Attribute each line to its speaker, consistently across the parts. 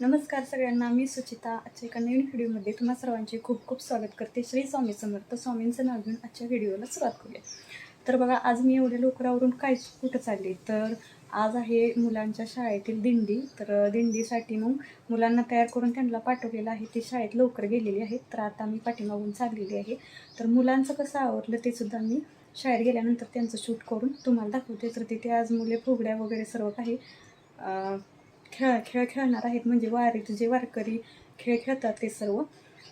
Speaker 1: नमस्कार सगळ्यांना मी सुचिता आजच्या एका नवीन व्हिडिओमध्ये तुम्हा सर्वांचे खूप खूप स्वागत करते. श्री स्वामी समर्थ स्वामींचं नाव घेऊन आजच्या व्हिडिओला सुरुवात करूया. तर बघा आज मी एवढ्या लवकरावरून काय कुठं चालले? तर आज आहे मुलांच्या शाळेतील दिंडी. तर दिंडीसाठी मग मुलांना तयार करून त्यांना पाठवलेलं आहे. ते शाळेत लवकर गेलेली आहेत. तर आता मी पाठीमागून चाललेली आहे. तर मुलांचं कसं आवडलं ते सुद्धा मी शाळेत गेल्यानंतर त्यांचं शूट करून तुम्हाला दाखवते. तर तिथे आज मुले फुगड्या वगैरे सर्व काही खेळ खेळ खेळणार आहेत. म्हणजे वारीत जे वारकरी खेळ खेळतात ते सर्व.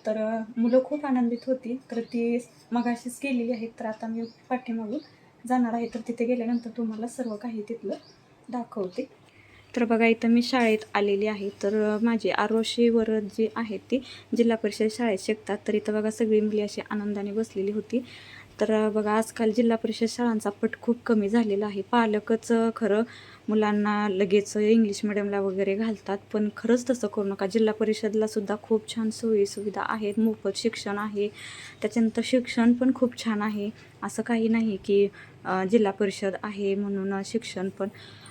Speaker 1: तर मुलं खूप आनंदित होती. तर ती मगाशीच गेलेली आहेत तर आता मी पाठीमागून जाणार आहे. तर तिथे गेल्यानंतर तुम्हाला सर्व काही तिथलं दाखवते. तर बघा इथं मी शाळेत आलेली आहे. तर माझे माझी आरोशी वरद जी आहेत ती जिल्हा परिषद शाळेत शिकतात. तर इथं बघा सगळी मुली अशी आनंदाने बसलेली होती. तर बघा आजकाल जिल्हा परिषद शाळांचा पट खूप कमी झालेला आहे. पालकच खरं मुलांना लगेच इंग्लिश मिडियमला वगैरे घालतात पण खरंच तसं करू नका. जिल्हा परिषदला सुद्धा खूप छान सोयी सुविधा आहेत. मोफत शिक्षण आहे. त्याच्यानंतर शिक्षण पण खूप छान आहे. असं काही नाही की जिल्हा परिषद आहे म्हणून शिक्षण पण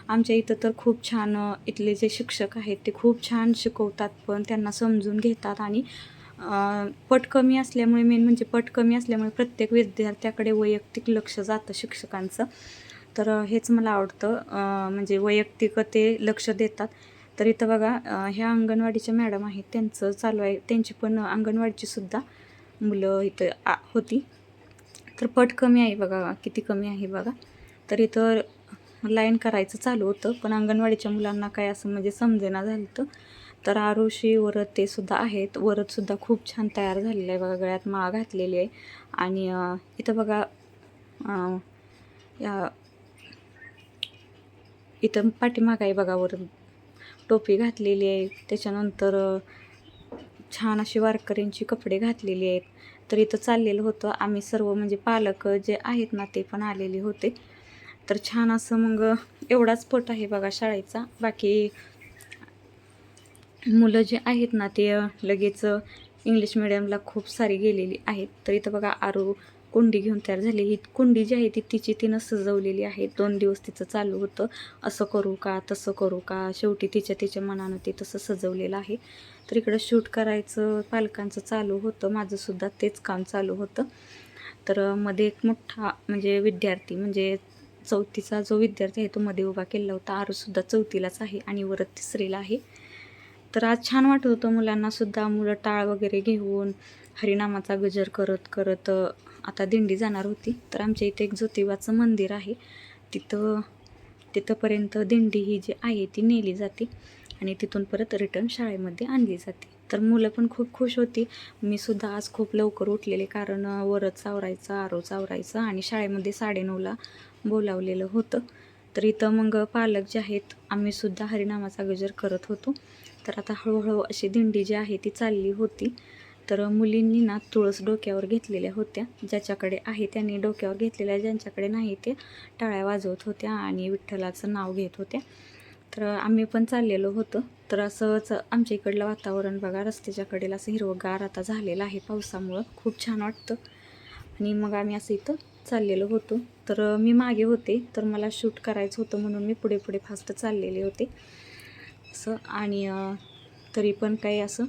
Speaker 1: आमच्या इथं तर खूप छान इथले जे शिक्षक आहेत ते खूप छान शिकवतात पण त्यांना समजून घेतात आणि पट कमी असल्यामुळे मेन म्हणजे पट कमी असल्यामुळे प्रत्येक विद्यार्थ्याकडे वैयक्तिक लक्ष जातं शिक्षकांचं. तर हेच मला आवडतं. म्हणजे वैयक्तिक ते लक्ष देतात. तर इथं बघा ह्या अंगणवाडीच्या मॅडम आहेत. त्यांचं चालू आहे. त्यांची पण अंगणवाडीची सुद्धा मुलं इथं आ होती. तर पट कमी आहे बघा किती कमी आहे बघा. तर इथं लाईन करायचं चालू होतं. पण अंगणवाडीच्या मुलांना काय असं म्हणजे समजेना झालं होतं. तर आरुषी वरद ते सुद्धा आहेत. वरतसुद्धा खूप छान तयार झालेलं आहे बघा गळ्यात माळ घातलेली आहे. आणि इथं बघा या इथं पाठीमाग आहे बघा वरद. टोपी घातलेली आहे. त्याच्यानंतर छान अशी वारकऱ्यांची कपडे घातलेली आहेत. तर इथं चाललेलं होतं. आम्ही सर्व म्हणजे पालक जे आहेत ना ते पण आलेले होते. तर छान असं मग एवढाच पट आहे बघा शाळेचा. बाकी मुलं जे आहेत ना ते लगेच इंग्लिश मिडियमला खूप सारी गेलेली आहेत. तर इथं बघा आरू कुंडी घेऊन तयार झाली. ही कुंडी जी आहे ती तिची तिनं सजवलेली आहे. दोन दिवस तिचं चालू होतं. असं करू का तसं करू का? शेवटी तिच्या तिच्या मनानं ते तसं सजवलेलं आहे. तर इकडं शूट करायचं पालकांचं चालू होतं. माझंसुद्धा तेच काम चालू होतं. तर मध्ये एक मोठा म्हणजे विद्यार्थी म्हणजे चौथीचा जो विद्यार्थी आहे तो मध्ये उभा केला होता. आरूसुद्धा चौथीलाच आहे आणि वरत तिसरीला आहे. तर आज छान वाटत होतं मुलांना सुद्धा मुलं टाळ वगैरे घेऊन हरिनामाचा गजर करत करत आता दिंडी जाणार होती. तर आमच्या इथे एक ज्योतिबाचं मंदिर आहे. तिथं तिथंपर्यंत दिंडी ही जी आहे ती नेली जाते आणि तिथून परत रिटर्न शाळेमध्ये आणली जाते. तर मुलं पण खूप खुश होती. मी सुद्धा आज खूप लवकर उठलेले कारण वरच चावरायचं आरोच आवरायचं आणि शाळेमध्ये साडेनऊला बोलावलेलं होतं. तर इथं मग पालक जे आहेत आम्ही सुद्धा हरिनामाचा गजर करत होतो. तर आता हळूहळू अशी दिंडी जी आहे ती चालली होती. तर मुलींनी ना तुळस डोक्यावर घेतलेल्या होत्या. ज्याच्याकडे आहे त्यांनी डोक्यावर घेतलेल्या ज्यांच्याकडे नाही ते टाळ्या वाजवत होत्या आणि विठ्ठलाचं नाव घेत होत्या. तर आम्ही पण चाललेलो होतो. तर असंच आमच्या इकडलं वातावरण बघा रस्त्याच्या कडेला असं हिरवगार आता झालेलं आहे पावसामुळं. खूप छान वाटतं. आणि मग आम्ही असं इथं चाललेलो होतो. तर मी मागे होते. तर मला शूट करायचं होतं म्हणून मी पुढे पुढे फास्ट चाललेले होते. असं. आणि तरी पण काही असं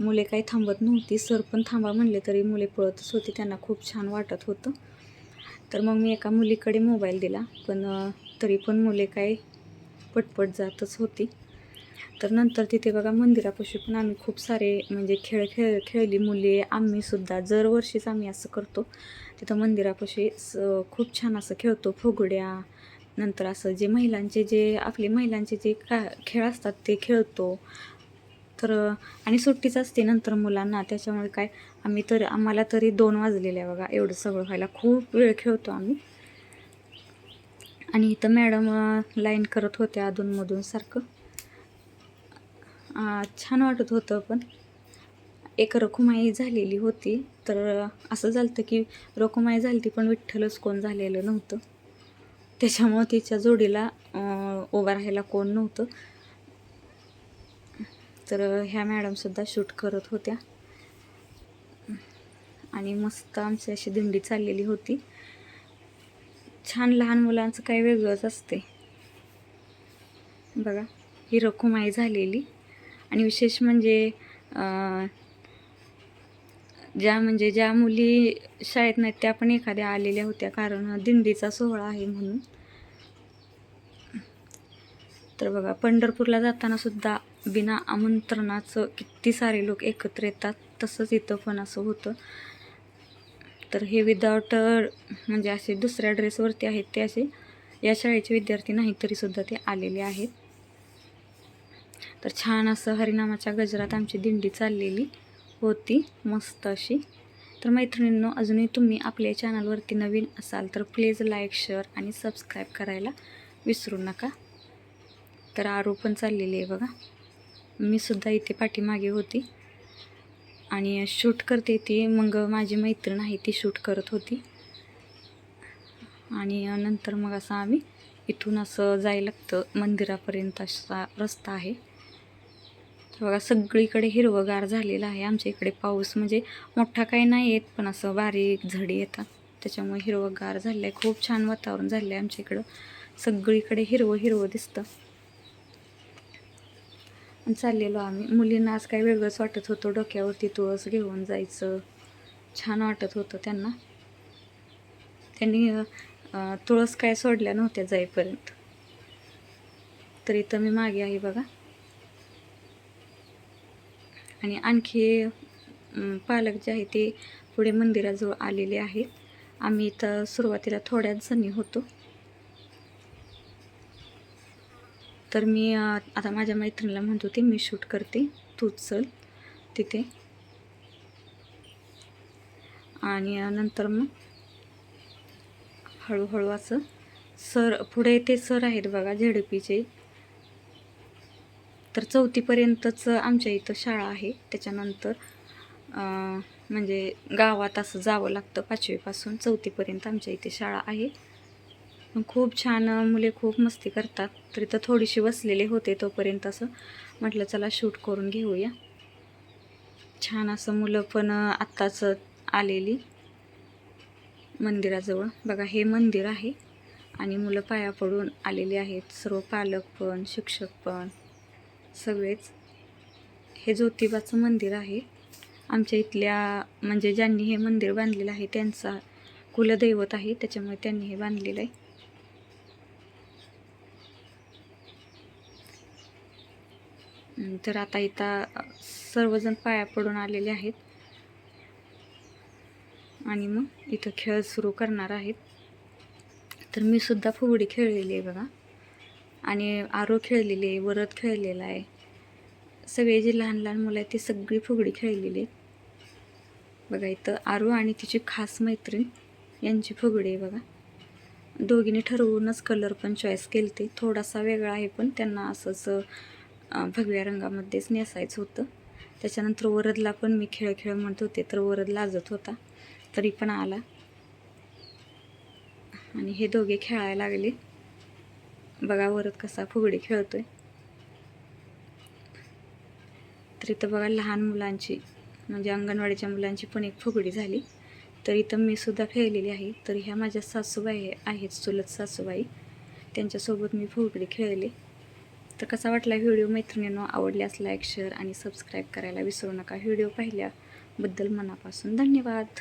Speaker 1: मुले काही थांबत नव्हती. सर पण थांबा म्हणले तरी मुले पळतच होती. त्यांना खूप छान वाटत होतं. तर मग मी एका मुलीकडे मोबाईल दिला. पण तरी पण मुले काही पटपट जातच होती. तर नंतर तिथे बघा मंदिरापाशी पण आम्ही खूप सारे म्हणजे खेळ खेळ खेळली मुले. आम्हीसुद्धा दरवर्षीच आम्ही असं करतो. तिथं मंदिरापाशी स- खूप छान असं खेळतो. फुगड्या नंतर असं जे महिलांचे जे आपले महिलांचे जे का खेळ असतात ते खेळतो. तर आणि सुट्टीच असते नंतर मुलांना त्याच्यामुळे काय आम्ही तर आम्हाला तरी दोन वाजलेले आहे बघा एवढं सगळं व्हायला. खूप वेळ खेळतो आम्ही. आणि इथं मॅडम लाईन करत होत्या अधूनमधून सारखं. छान वाटत होतं पण. एक रखुमाई झालेली होती. तर असं झालं होतं की रखुमाई झाली ती पण विठ्ठलच कोण झालेलं नव्हतं. त्याच्यामुळं तिच्या जोडीला उभं राहायला कोण नव्हतं. तर ह्या मॅडमसुद्धा शूट करत होत्या. आणि मस्त आमची अशी दिंडी चाललेली होती. छान लहान मुलांचं काही वेगळंच असते. बघा ही रखुमाई झालेली. आणि विशेष म्हणजे ज्या म्हणजे ज्या मुली शाळेत नाहीत त्या पण एखाद्या आलेल्या होत्या. कारण दिंडीचा सोहळा आहे म्हणून. तर बघा पंढरपूरला जाताना सुद्धा बिना आमंत्रणाचं किती सारे लोक एकत्र येतात तसंच इथं पण असं होतं. तर हे विदाउट म्हणजे असे दुसऱ्या ड्रेसवरती आहेत ते असे या शाळेचे विद्यार्थी नाही तरी सुद्धा ते आलेले आहेत. तर छान असं हरिनामाच्या गजरात आमची दिंडी चाललेली. होती मस्त अशी. तर मैत्रिणींनो अजूनही तुम्ही आपल्या चॅनलवरती नवीन असाल तर प्लीज लाईक शेअर आणि सबस्क्राईब करायला विसरू नका. तर आरो पण चाललेली आहे बघा. मी सुद्धा इथे पाठीमागे होती. आणि शूट करते ती. मग माझी मैत्रीण आहे ती शूट करत होती. आणि नंतर मग असं आम्ही इथून असं जायला लागतं. मंदिरापर्यंत असा रस्ता आहे. बघा सगळीकडे हिरवंगार झालेलं आहे आमच्या इकडे पाऊस. म्हणजे मोठा काही नाही येत पण असं बारीक झडी येतात. त्याच्यामुळे हिरवंगार झालं आहे खूप छान वातावरण झालं आहे आमच्या इकडं. सगळीकडे हिरवं हिरवं दिसतं. चाललेलो आम्ही. मुलींना आज काही वेगळंच वाटत होतं. डोक्यावरती तुळस घेऊन जायचं. छान वाटत होतं त्यांना. त्यांनी तुळस काय सोडल्या नव्हत्या जाईपर्यंत. तर इथं मी मागे आहे बघा. आणि आणखी पालक जे आहे ते पुढे मंदिराजवळ आलेले आहेत. आम्ही इथं सुरुवातीला थोड्याच जणी होतो. तर मी आता माझ्या मैत्रिणीला म्हणत होते मी शूट करते. तूच चल तिथे. आणि नंतर मग हळूहळू असं सर पुढे ते सर आहेत बघा झेडपीचे. तर चौथीपर्यंतच आमच्या इथं शाळा आहे. त्याच्यानंतर म्हणजे गावात असं जावं लागतं पाचवीपासून चौथीपर्यंत आमच्या इथे शाळा आहे. खूप छान मुले खूप मस्ती करतात. तर इथं थोडीशी बसलेले होते तोपर्यंत असं म्हटलं चला शूट करून घेऊया. छान असं मुलं पण आत्ताच आलेली मंदिराजवळ. बघा हे मंदिर आहे आणि मुलं पाया पडून आलेली आहेत. सर्व पालक पण शिक्षक पण. सगळेच. हे ज्योतिबाचं मंदिर आहे. आमच्या इथल्या म्हणजे ज्यांनी हे मंदिर बांधलेलं आहे त्यांचा कुलदैवत आहे. त्याच्यामुळे त्यांनी हे बांधलेलं आहे. तर आता इथं सर्वजण पाया पडून आलेले आहेत. आणि मग इथं खेळ सुरू करणार आहेत. तर मी सुद्धा फुगडी खेळलेली आहे बघा. आणि आरो खेळलेली आहे वरद खेळलेला आहे. सगळे जे लहान लहान मुलं आहेत ती सगळी फुगडी खेळलेली आहेत. बघा इथं आरो आणि तिची खास मैत्रीण यांची फुगडी आहे बघा. दोघींनी ठरवूनच कलर पण चॉईस केली ते थोडासा वेगळा आहे पण त्यांना असंच भगव्या रंगामध्येच नेसायचं होतं. त्याच्यानंतर वरदला पण मी खेळ खेळ म्हणत होते तर वरद लाजत होता. तरी पण आला. आणि हे दोघे खेळायला लागले. बघा वरत कसा फुगडी खेळतोय. तर इथं बघा लहान मुलांची म्हणजे अंगणवाडीच्या मुलांची पण एक फुगडी झाली. तर इथं मी सुद्धा खेळलेली आहे. तर ह्या माझ्या सासूबाई आहेत चुलत सासूबाई. त्यांच्यासोबत मी फुगडी खेळले. तर कसा वाटला व्हिडिओ? मैत्रिणींनो आवडल्यास लाईक शेअर आणि सबस्क्राईब करायला विसरू नका. व्हिडिओ पाहिल्याबद्दल मनापासून धन्यवाद.